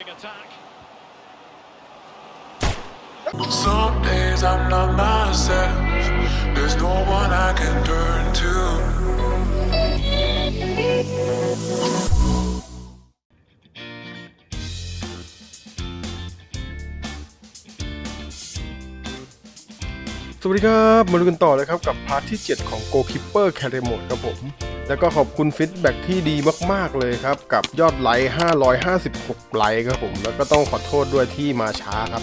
Some days I'm not myself. There's no one I can turn to. สวัสดีครับ มาดูกันต่อเลยครับ กับพาร์ทที่ 7 ของ Goalkeeper c a r e m o d e ครับผม แล้วก็ขอบคุณฟีดแบ็กที่ดีมากๆเลยครับ กับยอดไลค์ 556 ไลค์ครับผม แล้วก็ต้องขอโทษด้วยที่มาช้าครับ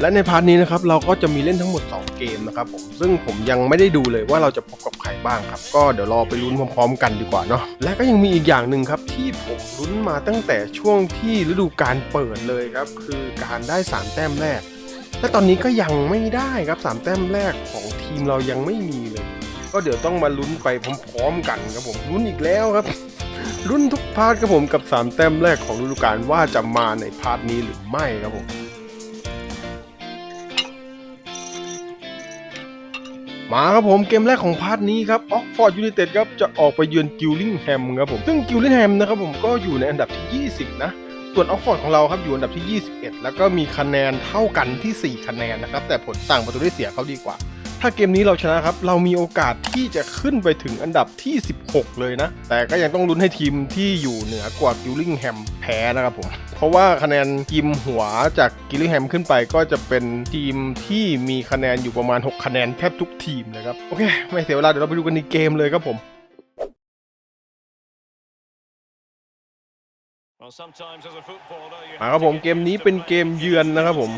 และในพาร์ทนี้นะครับเราก็จะมีเล่นทั้งหมด 2 เกมนะครับผมซึ่งผมยังไม่ได้ดูเลยว่าเราจะพบกับใครบ้างครับ ก็เดี๋ยวรอไปลุ้นพร้อมๆ กันดีกว่าเนาะและก็ยังมีอีกอย่างหนึ่งครับที่ผมลุ้นมาตั้งแต่ช่วงที่ฤดูกาลเปิดเลยครับคือการได้3แต้มแรกและตอนนี้ก็ยังไม่ได้ครับสามแต้มแรกของทีมเรายังไม่มีเลย ก็เดี๋ยวต้องมาลุ้นไปพร้อมๆกันครับผมลุ้นอีกแล้วครับลุ้นทุกพาร์ทครับผมกับสามแต้มแรกของฤดูกาลว่าจะมาในพาร์ทนี้หรือไม่ครับผมมาครับผมเกมแรกของพาร์ทนี้ครับออกฟอร์ดยู i นเต็ดครับจะออกไปเยือนกิลลิงแฮมครับผมซึ่งกิลลิงแฮมนะครับผมก็อยู่ในอันดับที่ 20 นะ ส่วนออกฟอร์ดของเราครับอยู่อันดับที่ 21 แล้วก็มีคะแนนเท่ากันที่ 4 คะแนนนะครับแต่ผลต่างประตูได้เสียเขาดีกว่า ถ้าเกมนี้เราชนะครับ เรามีโอกาสที่จะขึ้นไปถึงอันดับที่ 16 เลยนะ แต่ก็ยังต้องลุ้นให้ทีมที่อยู่เหนือกว่ากิลลิงแฮมแพ้นะครับผม เพราะว่าคะแนนทีมหัวจากกิลลิงแฮมขึ้นไปก็จะเป็นทีมที่มีคะแนนอยู่ประมาณ 6 คะแนนแทบทุกทีมนะครับ โอเค ไม่เสียเวลาเดี๋ยวเราไปดูกันในเกมเลยครับผม มาครับผมเกมนี้เป็นเกมเยือนนะครับผม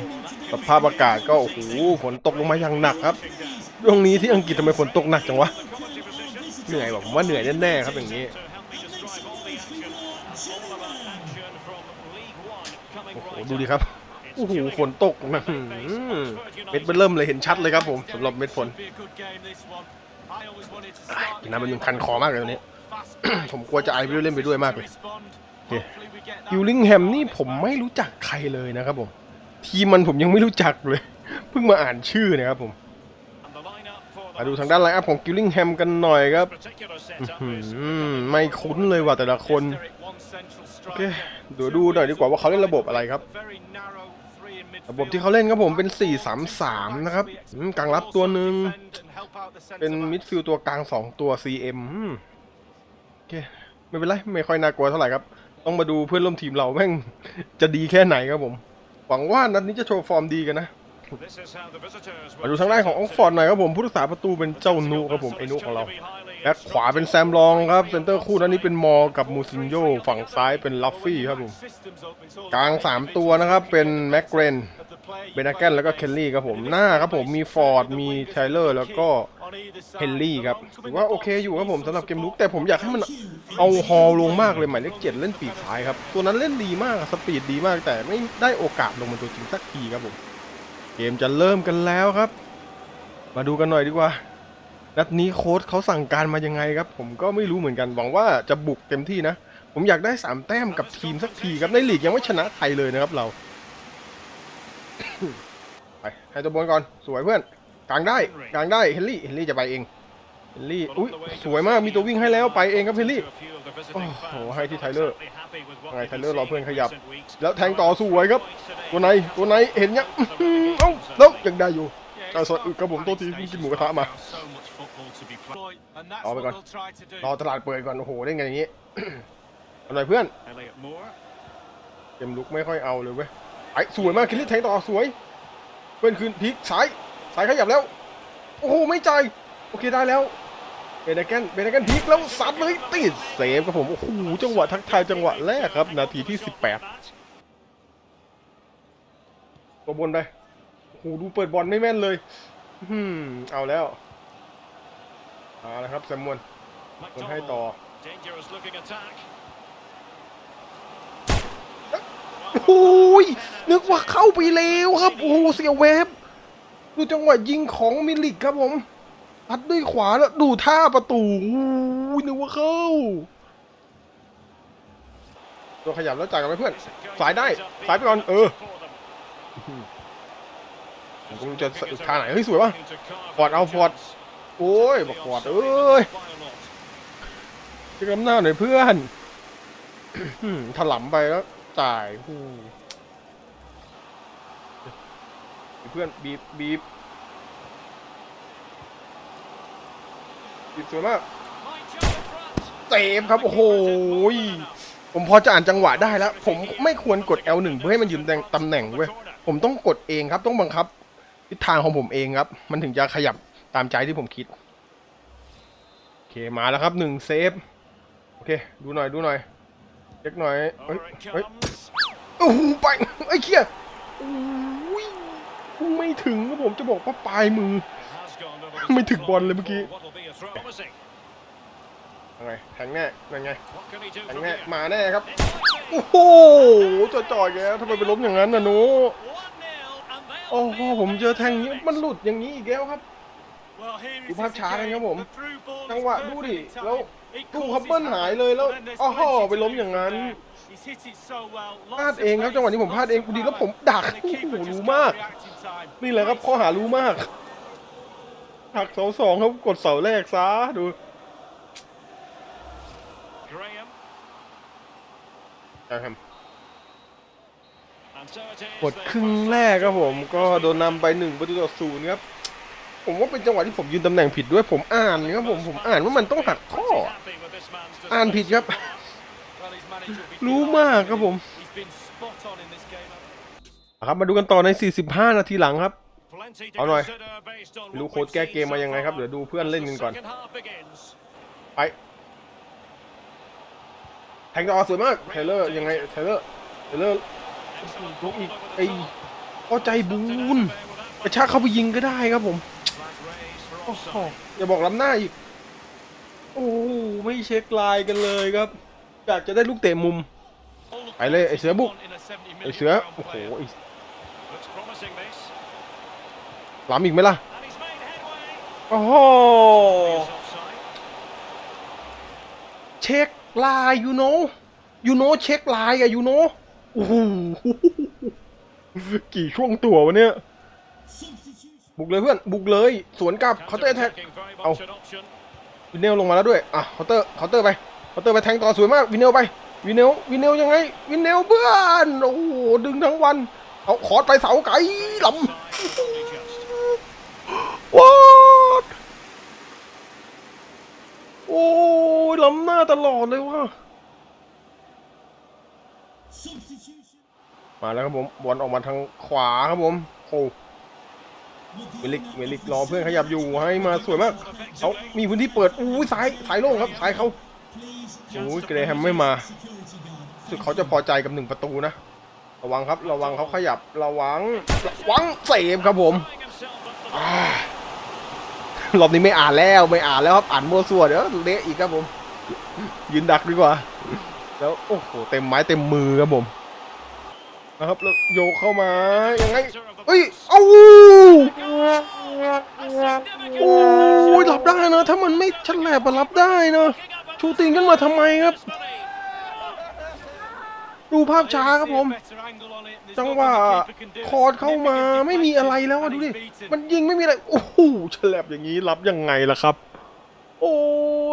สภาพอากาศก็โอ้โหฝนตกลงมาอย่างหนักครับช่วงนี้ที่อังกฤษทำไมฝนตกหนักจังวะเหนื่อยแบบผมว่าเหนื่อยแน่ๆครับอย่างนี้โอ้โหดูดิครับโอ้โหฝนตกนะอื้อหือเม็ดเบริ่มเลยเห็นชัดเลยครับผมสำหรับเม็ดฝนกินน้ำมันยังคันคอมากเลยตอนนี้ ผมกลัวจะไอไปด้วยเล่นไปด้วยมากเลยโอ เคยูริงแฮมนี่ผมไม่รู้จักใครเลยนะครับผม ทีมมันผมยังไม่รู้จักเลย เพิ่งมาอ่านชื่อนะครับผมมาดูทางด้านไลน์อัพของกิลลิงแฮมกันหน่อยครับไม่คุ้นเลยว่ะแต่ละคนโอเคเดี๋ยวดูหน่อยดีกว่าว่าเขาเล่นระบบอะไรครับ ระบบที่เขาเล่นครับผมเป็น 4-3-3 นะครับกลางรับตัวหนึ่งเป็นมิดฟิลด์ตัวกลาง 2 ตัว CM อืมโอเคไม่เป็นไร ไม่ค่อยน่ากลัวเท่าไหร่ครับ ต้องมาดูเพื่อนร่วมทีมเราแม่งจะดีแค่ไหนครับผม หวังว่านัดนี้จะโชว์ฟอร์มดีกันนะมาดูทางด้านของออกฟอร์ดหน่อยครับผมผู้รักษาประตูเป็นเจ้านุครับผมไอ้นุของเราแบ็คขวาเป็นแซมลองครับเซนเตอร์คู่นั้นนี้เป็นมอกับมูซินโยฝั่งซ้ายเป็นลัฟฟี่ครับผมกลาง 3 ตัวนะครับเป็นแม็กเกรนเบนาแกนแล้วก็เคลลี่ครับผมหน้าครับผมมีฟอร์ดมีไทเลอร์แล้วก็ เฮนรี่ครับถือว่าโอเคอยู่ครับผมสำหรับเกมลุกแต่ผมอยากให้มันเอาฮอลลงมากเลยหมายเลขเจ็ดเล่นปีกซ้ายครับ ตัวนั้นเล่นดีมากสปีดดีมากแต่ไม่ได้โอกาสลงเป็นตัวจริงสักทีครับผมเกมจะเริ่มกันแล้วครับ มาดูกันหน่อยดีกว่านัดนี้โค้ชเขาสั่งการมายังไงครับ ผมก็ไม่รู้เหมือนกันหวังว่าจะบุกเต็มที่นะ ผมอยากได้สามแต้มกับทีมสักทีครับในลีกยังไม่ชนะใครเลยนะครับเรา ไปให้ตัวบอลก่อนสวยเพื่อน กลางได้กลางได้เฮนรี่เฮนรี่จะไปเองเฮนรี่อุ้ยสวยมากมีตัววิ่งให้แล้วไปเองครับเฮนรี่โอ้โหให้ที่ไทเลอร์ไงไทเลอร์รอเพื่อนขยับ แล้วแทงต่อสวยครับตัวไหนตัวไหนเห็นยังเอ้าแล้วยังได้อยู่เอาสดกรับผมโทษทีกินหมูกระทะมาเอาไปก่อนรอตลาดเปิดก่อนโอ้โหเล่นกันอย่างนี้อาหน่อยเพื่อนเกมลุกไม่ค่อยเอาเลยเว้ยไอ้สวยมากคิลลี่แทงต่อสวย เพื่อนคืนพลิกซ้าย สายขยับแล้ว โอ้โห ไม่ใจ โอเคได้แล้วเบนแกนเบนแกนพิกแล้วซัดเลยติดเซฟครับผม โอ้โห จังหวะทักทายจังหวะแรกครับ นาทีที่ 18ตัวบนไปโอ้โห ดูเปิดบอลไม่แม่นเลยอืมเอาแล้วเอาละครับแซมมวนคนให้ต่อโอ้ยนึกว่าเข้าไปแล้วครับ โอ้โหเสียเวฟ ดูจังหวะยิงของมิลิกครับผมพัดด้วยขวาแล้วดูท่าประตูโอ้นึกว่าเข้า ตัวขยับแล้วจ่ายกันไปเพื่อน สายได้ สายไปก่อน เออผมก็ไม่รู้จะท่าไหน เฮ้ย สวยว่ะฟอร์ดเอาฟอร์ด โอ้ยบอกฟอร์ดเอ้ยจะกำหน้าหน่อยเพื่อนถลำไปแล้วจ่ายโอ้โห เพื่อนบีบบีบบีบสวยมากเตมครับ โอ้โหผมพอจะอ่านจังหวะได้แล้ว ผมไม่ควรกด L1 เพื่อให้มันยืนตำแหน่งเว้ยผมต้องกดเองครับ ต้องบังคับทิศทางของผมเองครับ มันถึงจะขยับตามใจที่ผมคิด โอเค มาแล้วครับหนึ่งเซฟ โอเค ดูหน่อยดูหน่อยเช็คหน่อยเฮ้ยเฮ้ยโอ้โหไปไอ้เคี้ย ไม่ถึงครับผมจะบอกว่าปลายมือ It has gone over the ไม่ top ถึงบอล line เลยเมื่อกี้ for what will be a throw. Promising. ยังไงแทงแน่นั่นไง What can he do แทง from แน่ here? มาแน่ครับ It might be. โอ้โหจ่อยๆแกทำไมไปล้มอย่างนั้นน่ะหนู 1-0, and they'll โอ้โห feel ผมเจอแทง the อย่างนี้ effects. มันหลุดอย่างนี้อีกแล้วครับ Well, here Du is har it chatten, again. ja, bom. The through ball is จังหวะดูดิ perfectly แล้ว timed. It ดู causes ครับเบิ้ล his หาย hand, เลยแล้ว but then there's อ้อ plenty ไป to ล้ม do อย่าง from นั้น there. He's hit it so well. พลาด Lots of เองครับ pace, จังหวะนี้ผมพลาดเอง lots พ of อดีแล้ว power. ผมดัก And the โอ้โห keeper just รู้ can't มาก react in time. นี่แหละครับข้อหารู้มากหักเสาสองครับกดเสาแรกซะดู Graham. ครับ And so it is. หมด their ครึ่ง first แรกครับผม chance to ก็โดนนำไปหนึ่งประตูต่อศูนย์ครับ ผมว่าเป็นจังหวะที่ผมยืนตำแหน่งผิดด้วยผมอ่านครับผมผมอ่านว่ามันต้องหักข้อ อ่านผิดครับ รู้มากครับผมครับมาดูกันต่อใน 45 นาทีหลังครับ เอาหน่อยรู้โค้ดแก้เกมมายังไงครับ เดี๋ยวดูเพื่อนเล่นกันก่อน ไปแทงต่อสวยมากเทเลอร์ยังไงเทเลอร์เทเลอร์ลงอีกไอ้ข้าใจบูนกระชากเข้าไปยิงก็ได้ครับผม โอ้โหอย่าบอกล้ำหน้าอีก โอ้โหไม่เช็คลายกันเลยครับ อยากจะได้ลูกเตะมุม ไปเลยไอ้เสือบุก ไอ้เสือ โอ้โหไอ้ล้ำอีกไหมล่ะ โอ้โห เช็คลายยูโนยูโนเช็คลายอะยูโนโอ้โห กี่ช่วงตัววะเนี่ย บุกเลยเพื่อน บุกเลย สวนกลับเขาน์เตอร์แท็ก Counter-attacking, very Oh. much an option. วินเนลลงมาแล้วด้วย อะเคาน์เตอร์เคาน์เตอร์ไปเคาน์เตอร์ไปแทงต่อสวยมาก วินเนลไป วินเนลวินเนลยังไง วินเนลเพื่อน โอ้โห ดึงทั้งวัน เอาขอร์ดไปเสาไกลล Offside, but only just. ำวโอ้ยล้ำหน้าตลอดเลยว่ะมาแล้วครับผมบอลออกมาทางขวาครับผม โอ้ เวลิกเวลิกรอเพื่อนขยับอยู่ให้มาสวยมากเขามีพื้นที่เปิดอู้ยซ้ายซ้ายโล่งครับซ้ายเขาโอ้ยเกรแฮมไม่มาสึกเขาจะพอใจกับหนึ่งประตูนะ ระวังครับระวังเขาขยับระวังระวังเซฟครับผมรอบนี้ไม่อ่านแล้วไม่อ่านแล้วครับอ่านมั่วซั่วเดี๋ยวเละอีกครับผม ยืนดักดีกว่า แล้วโอ้โหเต็มไม้เต็มมือครับผม นะครับแล้วโยกเข้ามายังไงเอ้ยเอ้าโอ้ยรับได้นะ ถ้ามันไม่ฉลบอะรับได้นะชูติงขึ้นมาทำไมครับ ดูภาพช้าครับผม จังหวะคอร์ดเข้ามาไม่มีอะไรแล้วอะดูดิมันยิงไม่มีอะไร โอ้โหฉลบอย่างนี้รับยังไงล่ะครับ โอ้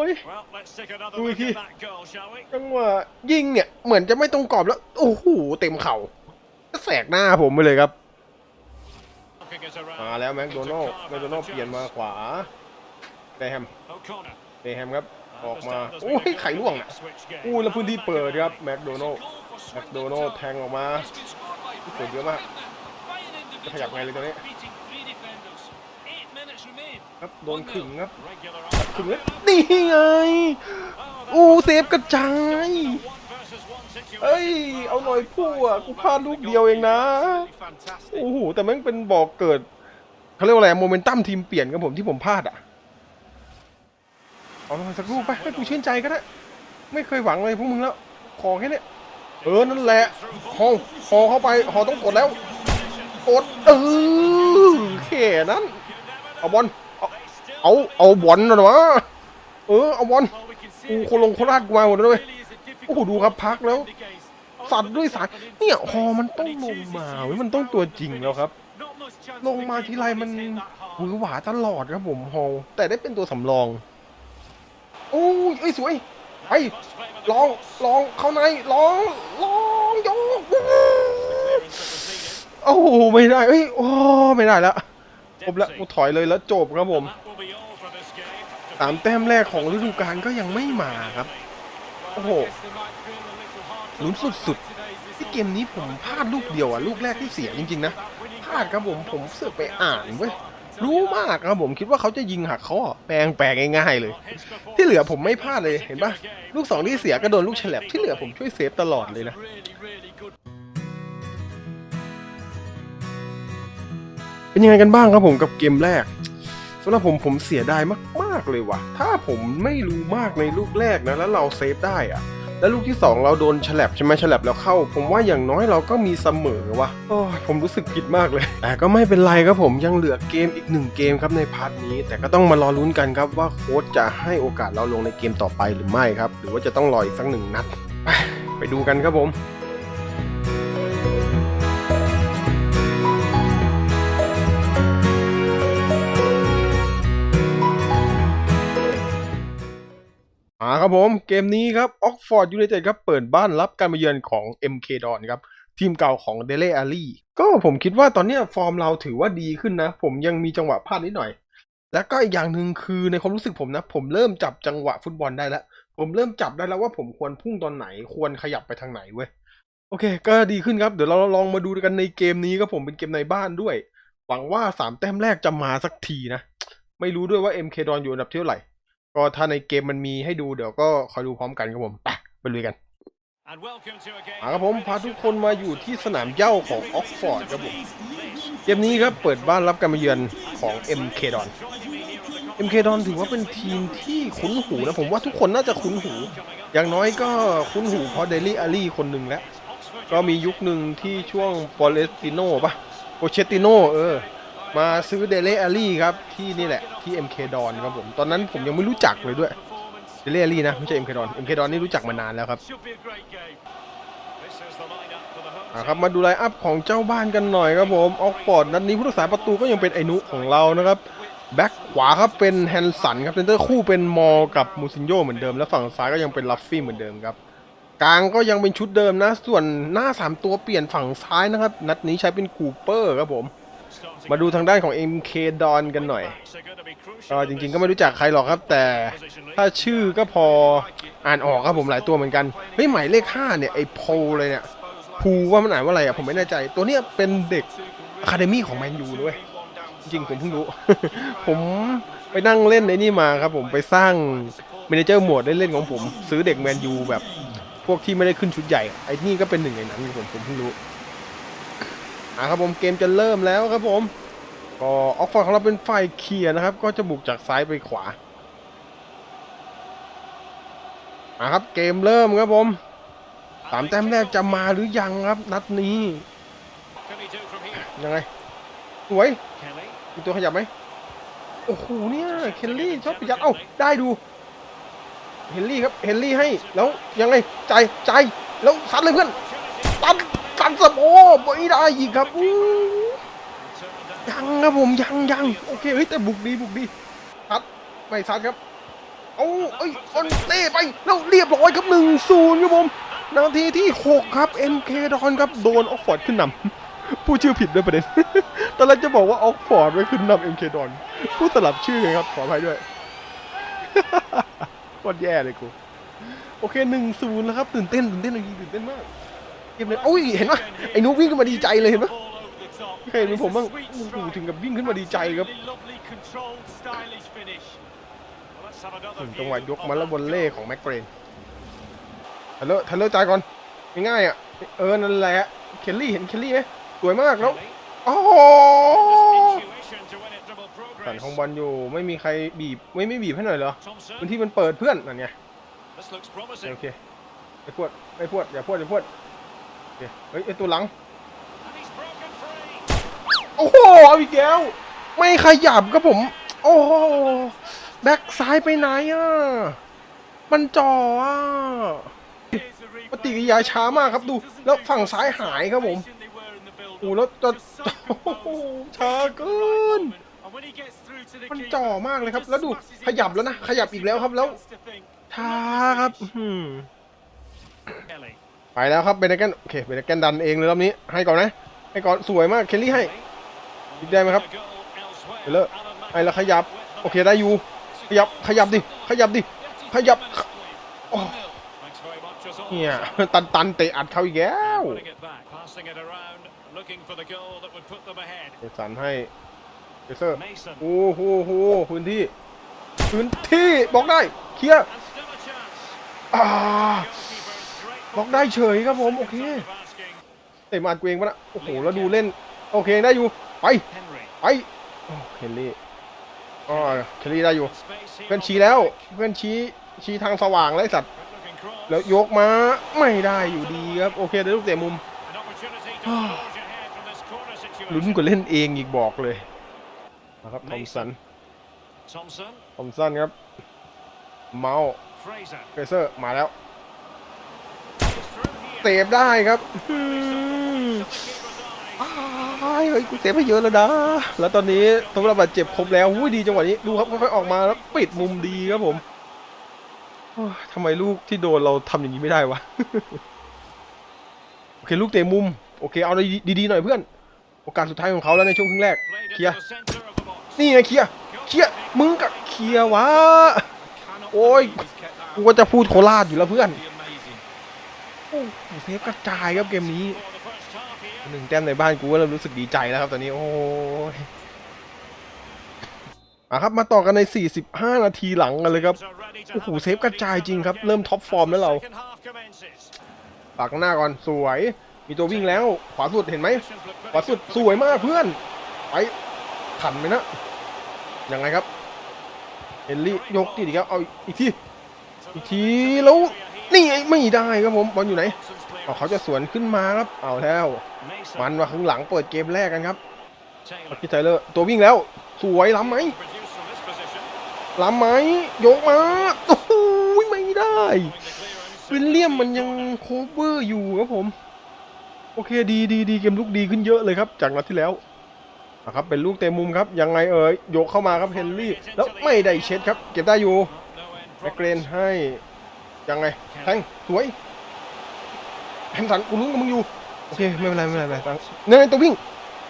ย Well, let's take another Ui, look kìa. at that goal, shall we? จังหวะยิงเนี่ย เหมือนจะไม่ตรงกรอบแล้ว โอ้โหเต็มเข่า็แสกหน้าผมไปเลยครับ มาแล้วแม็กโดนัลแม็กโดนัลเปลี่ยนมาขวาเดแฮมเดแฮมครับออกมาโอ้ยไข่ล่วงอะอู้แล้วพื้นที่เปิดครับแม็กโดนัลแม็กโดนัลแทงออกมาเปิดเยอะมากจะขยับไงเลยตอนนี้ครับโดนขึงครับขึงแล้วนี่ไงอู้เซฟกระจาย เอ้ย เอาหน่อยผู้อะ กูพลาดลูกเดียวเองนะ โอ้โห แต่แม่งเป็นบอกเกิดเขาเรียกว่าอะไร โมเมนตัมทีมเปลี่ยนกับผมที่ผมพลาดอะ เอาหน่อยสักลูกไป ให้กูชื่นใจก็ได้ ไม่เคยหวังเลยพวกมึงแล้ว ขอแค่นี้เออ นั่นแหละหอหอเข้าไปหอต้องกดแล้ว กด เออแค่นั้น เอาบอล เอา เอาบอลหน่อยวะเออ เอาบอลกูโคลงโคราชกูมาหมดแล้วเว้ย โอ้โหดูครับพักแล้ว สัตว์ด้วยสายเนี่ยฮอมันต้องลงมาเว้ยมันต้องตัวจริงแล้วครับ ลงมาทีไรมันหวือหวาตลอดครับผมฮอลแต่ได้เป็นตัวสำรองโอ้ยเอ้ยสวยไปลองลองเข้าในลองลองยกโอ้โหไม่ได้เอ้ยโอ้ไม่ได้แล้วจบล้วกูถอยเลยแล้วจบครับผมสามแต้มแรกของฤดูกาลก็ยังไม่มาครับ โอ้โหลุ้นสุดๆที่เกมนี้ผมพลาดลูกเดียวอะลูกแรกที่เสียจริงๆนะพลาดครับผมผมเสือกไปอ่านเว้ยรู้มากครับผมคิดว่าเขาจะยิงหักข้อแปลงแปลงง่ายๆเลย ที่เหลือผมไม่พลาดเลยเห็นปะลูกสองที่เสียก็โดนลูกฉลับที่เหลือผมช่วยเซฟตลอดเลยนะเป็นยังไงกันบ้างครับผมกับเกมแรก สำหรับผมผมเสียดายมากๆเลยว่ะ ถ้าผมไม่รู้มากในลูกแรกนะ แล้วเราเซฟได้อะแล้วลูกที่สองเราโดนฉลับใช่ไหมฉลับแล้วเข้า ผมว่าอย่างน้อยเราก็มีเสมอว่ะโอ้ยผมรู้สึกผิดมากเลย แต่ก็ไม่เป็นไรครับผมยังเหลือเกมอีกหนึ่งเกมครับในพาร์ทนี้ แต่ก็ต้องมารอลุ้นกันครับว่าโค้ชจะให้โอกาสเราลงในเกมต่อไปหรือไม่ครับ หรือว่าจะต้องรออีกสักหนึ่งนัด ไปไปดูกันครับผมาครับผม เกมนี้ครับออกฟอร์ดยูไนเต็ดครับเปิดบ้านรับการมาเยือนของ MK ดอนครับทีมเก่าของเดเลอารีก็ผมคิดว่าตอนนี้ฟอร์มเราถือว่าดีขึ้นนะ ผมยังมีจังหวะพลาดนิดหน่อย แล้วก็อีกอย่างหนึ่งคือในความรู้สึกผมนะ ผมเริ่มจับจังหวะฟุตบอลได้แล้ว ผมเริ่มจับได้แล้วว่าผมควรพุ่งตอนไหนควรขยับไปทางไหนเว้ยโอเค ก็ดีขึ้นครับเดี๋ยวเราลองมาดูกันในเกมนี้ครับผมเป็นเกมในบ้านด้วยหวังว่าสามแต้มแรกจะมาสักทีนะไม่รู้ด้วยว่า MK ดอนอยู่อันดับเท่าไหร่ ก็ถ้าในเกมมันมีให้ดูเดี๋ยวก็คอยดูพร้อมกันครับผมไปไปลุยกันอาครับผมพาทุกคนมาอยู่ที่สนามเย้าของออกฟอร์ดครับผมเกมนี้ครับเปิดบ้านรับการมาเยือนของ MK ดอน MK ดอนถือว่าเป็นทีมที่คุ้นหูนะผมว่าทุกคนน่าจะคุ้นหู อย่างน้อยก็คุ้นหูเพราะเดลี่อารีคนหนึ่งแล้ว ก็มียุคหนึ่งที่ช่วงปอเลสติโนปะโปเชติโนเออ มาซื้อเดเล่อารีครับ ที่นี่แหละที่ MK ดอนครับผม ตอนนั้นผมยังไม่รู้จักเลยด้วยเดเล่อารีนะไม่ใช่ MK ดอน MK ดอนนี่รู้จักมานานแล้วครับ Should be a great game. This is the lineup for the home อ่าครับมาดูไลน์อัพของเจ้าบ้านกันหน่อยครับผมออกฟอร์ดนัดนี้ผู้รักษาประตูก็ยังเป็นไอนุของเรานะครับแบ็คขวาครับเป็นแฮนสันครับเซนเตอร์คู่เป็นมอร์กับมูซินโยเหมือนเดิม และฝั่งซ้ายก็ยังเป็นลัฟฟี่เหมือนเดิมครับกลางก็ยังเป็นชุดเดิมนะ ส่วนหน้า 3 ตัวเปลี่ยนฝั่งซ้ายนะครับ นัดนี้ใช้เป็นคูเปอร์ครับผม มาดูทางด้านของ MK ดอนกันหน่อยก็จริงๆก็ไม่รู้จักใครหรอกครับ แต่ถ้าชื่อก็พออ่านออกครับผมหลายตัวเหมือนกันเฮ้ยหมายเลข5เนี่ยไอ้โพลเลยเนี่ยภูว่ามันอ่านว่าอะไรอะผมไม่แน่ใจ ตัวเนี้ยเป็นเด็กอะคาเดมี่ของแมนยูด้วยจริงๆผมเพิ่งรู้ ผมไปนั่งเล่นในนี่มาครับผมไปสร้างเมเนเจอร์โหมดเล่นๆของผม ซื้อเด็กแมนยูแบบ พวกที่ไม่ได้ขึ้นชุดใหญ่ไอ้นี่ก็เป็นหนึ่งในนั้นครับผมผมเพิ่งรู้ อะครับผมเกมจะเริ่มแล้วครับผม ก็ออกฟอร์ดของเราเป็นฝ่ายเคลียร์นะครับ ก็จะบุกจากซ้ายไปขวาอะครับเกมเริ่มครับผมสามแต้มแรกจะมาหรือยังครับ นัดนี้ยังไงสวยมีตัวขยับไหมโอ้โหเนี่ยเคลลี่ชอบประหยัดเอ้าได้ดูเฮนรี่ครับเฮนรี่ให้แล้วยังไงใจใจแล้วซัดเลยเพื่อนตัด ตัดสมโอ้ไม่ได้อีกครับอู้ยังครับผมยังยังโอเคเฮ้ยแต่บุกดีบุกดีซัดไม่ซัดครับเอาเอ้ยออนเต้ไปแล้วเรียบร้อยครับหนึ่งศูนย์ครับผมนาทีที่หกครับ MK ดอนครับโดนออกฟอร์ดขึ้นนำผู้ชื่อผิดด้วยประเด็นตอนแรกจะบอกว่าออกฟอร์ดไว้ขึ้นนำ MK ดอนผู้สลับชื่อไงครับขออภัยด้วยโคตรแย่เลยกูโอเคหนึ่งศูนย์แล้วครับตื่นเต้นตื่นเต้นจริงๆตื่นเต้นมาก เกมเลยโอ้ยเห็นปะไอ้นุ๊กวิ่งขึ้นมาดีใจเลยเห็นปะเคยเห็นผมบ้างโอ้โหถึงกับวิ่งขึ้นมาดีใจครับถึงจังหวะยกมาแล้วบนเล่ของแม็กเกรนทันเลอร์ทันเลอร์จ่ายก่อนง่ายๆอะเออนั่นแหละเคลลี่เห็นเคลลี่ไหมสวยมากแล้วโอ้โหสันของบอลอยู่ไม่มีใครบีบไม่ไม่บีบให้หน่อยเหรอพื้นที่มันเปิดเพื่อนนั่นไงโอเคไม่พวดไม่พวดอย่าพวดอย่าพวด เคเฮ้ยไอตัวหลัง โอ้โห เอาอีกแล้ว ไม่ขยับครับผม โอ้โห แบ็กซ้ายไปไหนอะ มันจ่ออะปฏิกิริยาช้ามากครับดู แล้วฝั่งซ้ายหายครับผม โอ้แล้วจะโอ้โหช้าเกินมันจ่อมากเลยครับ แล้วดูขยับแล้วนะ ขยับอีกแล้วครับแล้วช้าครับ ไปแล้วครับเบนเดกันโอเคเบนเดกันดันเองเลยรอบนี้ให้ก่อนนะให้ก่อนสวยมากเคลลี่ให้ยิงได้ไหมครับไปเลยไอ้แล้วขยับโอเคได้อยู่ขยับขยับดิขยับดิขยับโอ้เนี่ยตันตันเตะอัดเขาอีกแล้วเจสันให้เจเซอร์โอ้โหโหพื้นที่พื้นที่บอกได้เคลียร์อ่า Goalkeeper's great บอกได้เฉยครับผมโอเค seconds of asking. เตะมาอัดเกวงปะนะโอ้โหแล้วดูเล่นโอเคได้อยู่ไป Henry. ไปโอ้เฮนรี่อ๋อเคลลี่ได้อยู่ Space here เพื่อน on ชี้ the แล้ว break. เพื่อนชี้ชี้ทางสว่างแล้วไอ้สัตว์ Good-looking cross. แล้วยกมาไม่ได้อยู่ดีครับโอเคได้ลูกเตะมุม An opportunity to forge ahead from this corner situation. ลุ้นกว่าเล่นเองอีกบอกเลยนะครับทอมสัน Thompson. ทอมสันครับเมาส์ Fraser. เฟเซอร์มาแล้ว He's through here. เตะได้ครับอืม The keeper's eye. อ้เฮ้ยกูเตะไปเยอะแล้วนะ แล้วตอนนี้ตัวระบาดเจ็บครบแล้วอุ้ยดีจังหวะนี้ ดูครับค่อยๆออกมาแล้วปิดมุมดีครับผมทำไมลูกที่โดนเราทำอย่างนี้ไม่ได้วะ โอเคลูกเตะมุม โอเคเอาดีๆหน่อยเพื่อน โอกาสสุดท้ายของเขาแล้วในช่วงครึ่งแรก เคลียร์ นี่ไงเคลียร์ เคลียร์ มึงกับเคลียร์วะ Cannot Ôi, believe he's kept that กูก็จะพูดโคราชอยู่แล้วเพื่อน อ้โหเซฟกระจายครับเกมนี้หนึ่งแต้มในบ้านกูก็เริ่มรู้สึกดีใจแล้วครับตอนนี้โอ้ยอะครับมาต่อกันใน 45 นาทีหลังกันเลยครับโอ้โหเซฟกระจายจริงครับ เริ่มท็อปฟอร์มแล้วเราปากหน้าก่อนสวย มีตัววิ่งแล้ว ขวาสุดเห็นไหมขวาสุดสวยมากเพื่อนไปขันไปนะยังไงครับเฮนรี่ยกติดอีกแล้วเอาอีกทีอีกทีแล้ว นี่ไงไม่ได้ครับผมบอลอยู่ไหนเอาเขาจะสวนขึ้นมาครับเอาแล้วมันมาครึ่งหลังเปิดเกมแรกกันครับพีไทเลอร์ตัววิ่งแล้ว สวยล้ำไหมล้ำไหมยกมาโอ้โหไม่ได้วิลเลียมมันยังโคเวอร์อยู่ครับผม โอเคดีดีดีเกมลุกดีขึ้นเยอะเลยครับ จากนัดที่แล้วนะครับเป็นลูกเตะมุมครับ ยังไงเอ่ยยกเข้ามาครับเฮนรี่ แล้วไม่ได้เช็ดครับ เก็บได้อยู่แมกเกรนให้ ยังไงแทงสวยแฮมสันกูลุ้นกับมึงอยู่โอเคไม่เป็นไรไม่เป็นไรไม่เป็นไรตั้งเนี่ยตัววิ่ง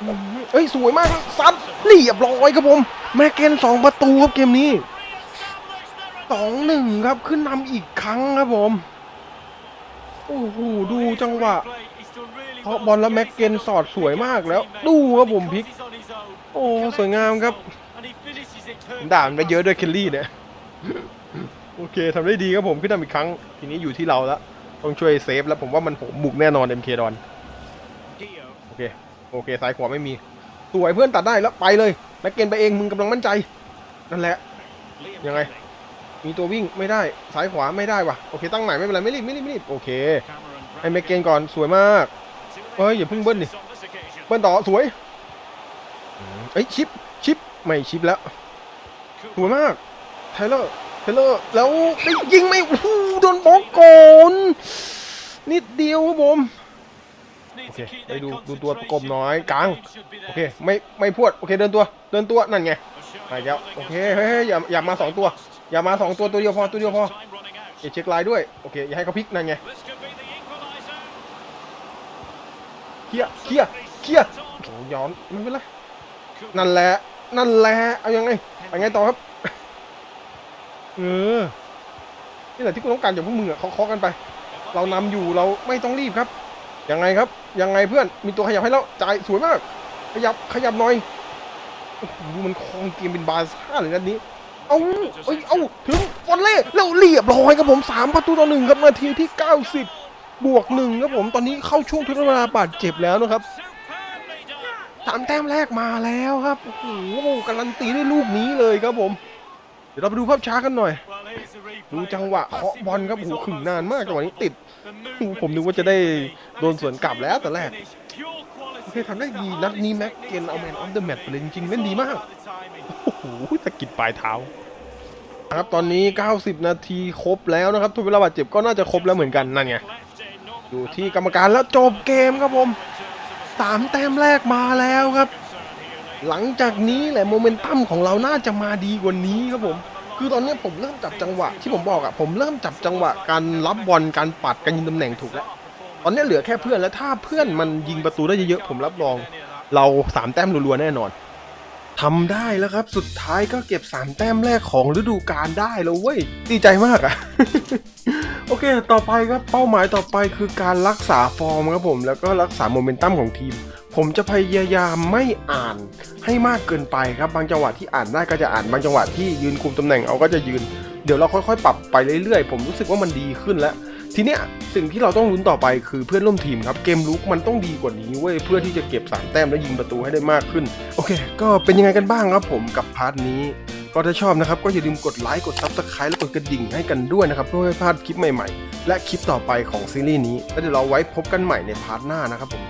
อืมเอ้ยสวยมากครับซัดเรียบร้อยครับผมแม็กเกรนสองประตูครับเกมนี้สองหนึ่งครับขึ้นนำอีกครั้งครับผมโอ้โหดูจังหวะ He's done really เพราะ well บอลแล้วแม็กเกนสอดสวยมากแล้ว ดูครับผมพลิก He's on his own. โอ้สวยงามครับ And he finishes it ผม perfectly. ด่ามันไปเยอะด้วยเคลลี่เนี่ย โอเคทำได้ดีครับผมขึ้นนำอีกครั้ง ทีนี้อยู่ที่เราแล้วต้องช่วยเซฟแล้วผมว่ามันโหบุกแน่นอน MK ดอนโอเคโอเคซ้ายขวาไม่มีสวยเพื่อนตัดได้แล้วไปเลยแม็กเกนไปเองมึงกำลังมั่นใจนั่นแหละยังไง มีตัววิ่งไม่ได้ซ้ายขวาไม่ได้ว่ะโอเคตั้งใหม่ไม่เป็นไรไม่รีบไม่รีบไม่รีบโอเคให้แม็กเกนก่อนสวยมากเอ้ยอย่าเพิ่งเบิ้ลดิเบิ้ลต่อสวยเอ้ยชิปชิปไม่ชิปแล้วสวยมากไทเลอร์ ไทเลอร์แล้วได้ยิงไหม่โอ้โหโดนบล็อกก่อนนิดเดียวครับผม Need โอ to เค keep ไป their ดูดูตัวประกบ concentration. น้อย The กลาง game should be โอ there. เคไม่ไม่พวดโอเคเดินตัวเดินตัวนั่นไง A showing มาอีกแล้ว of โอ willingness เค to เฮ้ยเฮ้ยอย่าอย่ามาสองตัว Time อย่ามาสองตัวตัวเดียวพอตัวเดียวพอ running out. เดี๋ยวเช็คไลน์ด้วยโอเคอย่าให้เขาพลิกนั่นไง This could be the equaliser. เคลียร์เคลียร์เคลียร์โอ้โหย้อนไม่เป็นไรนั่นแหละนั่นแหละเอายังไงไปไงต่อครับ เออ นี่แหละที่กูต้องการจากพวกมึงอะเคาะกันไป เรานำอยู่เราไม่ต้องรีบครับ ยังไงครับ ยังไงเพื่อน มีตัวขยับให้แล้วจ่ายสวยมาก ขยับ ขยับหน่อยโอ้โหมันคลองเกมเป็นบาซ่าเลยนัดนี้ เอาเอ้ย เอาถึงฟอนเล่แล้วเรียบร้อยครับผมสามประตูต่อหนึ่งครับนาทีที่ 90 บวกหนึ่งครับผม ตอนนี้เข้าช่วงทดเวลาบาดเจ็บแล้วนะครับสามแต้มแรกมาแล้วครับ โอ้โหการันตีด้วยลูกนี้เลยครับผม ดี๋ยวเราไปดูภาพช้ากันหน่อย Well, here's the replay. ดูจังหวะเคาะบอลครับโอ้โหขึงนานมากจังหวะนี้ติด The โอ้โห movement ผมนึกว่า is จะได้ key. โดนสวนกลับแล้วแต่แรก Finish. Pure quality. โอเคทำได้ดีนัดนี้แม็กเกนเอาแมนออฟเดอะแมตช์ไปเลยจริงๆเล่นดีมาก About the timing. โอ้โหสะกิดปลายเท้าครับตอนนี้ 90 นาทีครบแล้วนะครับ ทุกเวลาบาดเจ็บก็น่าจะครบแล้วเหมือนกันนั่นไง Left in, no อยู่ที่กรรมการแล้วจบเกมครับผมสามแต้มแรกมาแล้วครับ หลังจากนี้แหละโมเมนตัมของเราน่าจะมาดีกว่านี้ครับผม คือตอนนี้ผมเริ่มจับจังหวะที่ผมบอกอะผมเริ่มจับจังหวะการรับบอลการปัดการยิงตำแหน่งถูกแล้วตอนนี้เหลือแค่เพื่อนแล้วถ้าเพื่อนมันยิงประตูได้เยอะๆผมรับรอง เราสามแต้มรัวๆแน่นอน ทำได้แล้วครับ สุดท้ายก็เก็บสามแต้มแรกของฤดูกาลได้แล้วเว้ย ดีใจมากอะโอเค ต่อไปครับ เป้าหมายต่อไปคือการรักษาฟอร์มครับผม แล้วก็รักษาโมเมนตัมของทีม ผมจะพยายามไม่อ่านให้มากเกินไปครับ บางจังหวะที่อ่านได้ก็จะอ่าน บางจังหวะที่ยืนคุมตำแหน่งเอาก็จะยืน เดี๋ยวเราค่อยๆ ปรับไปเรื่อยๆ ผมรู้สึกว่ามันดีขึ้นแล้ว ทีเนี้ย สิ่งที่เราต้องลุ้นต่อไปคือเพื่อนร่วมทีมครับ เกมลุกมันต้องดีกว่านี้เว้ยเพื่อที่จะเก็บสามแต้มและยิงประตูให้ได้มากขึ้น โอเค ก็เป็นยังไงกันบ้างครับผมกับพาร์ทนี้ ก็ถ้าชอบนะครับ ก็อย่าลืมกดไลค์กดซับสไครต์และกดกระดิ่งให้กันด้วยนะครับเพื่อไม่พลาดคลิปใหม่ๆ และคลิปต่อไปของซีรีส์นี้แล้วเดี๋ยวเราไว้พบกันใหม่ในพาร์ทหน้านะครับผม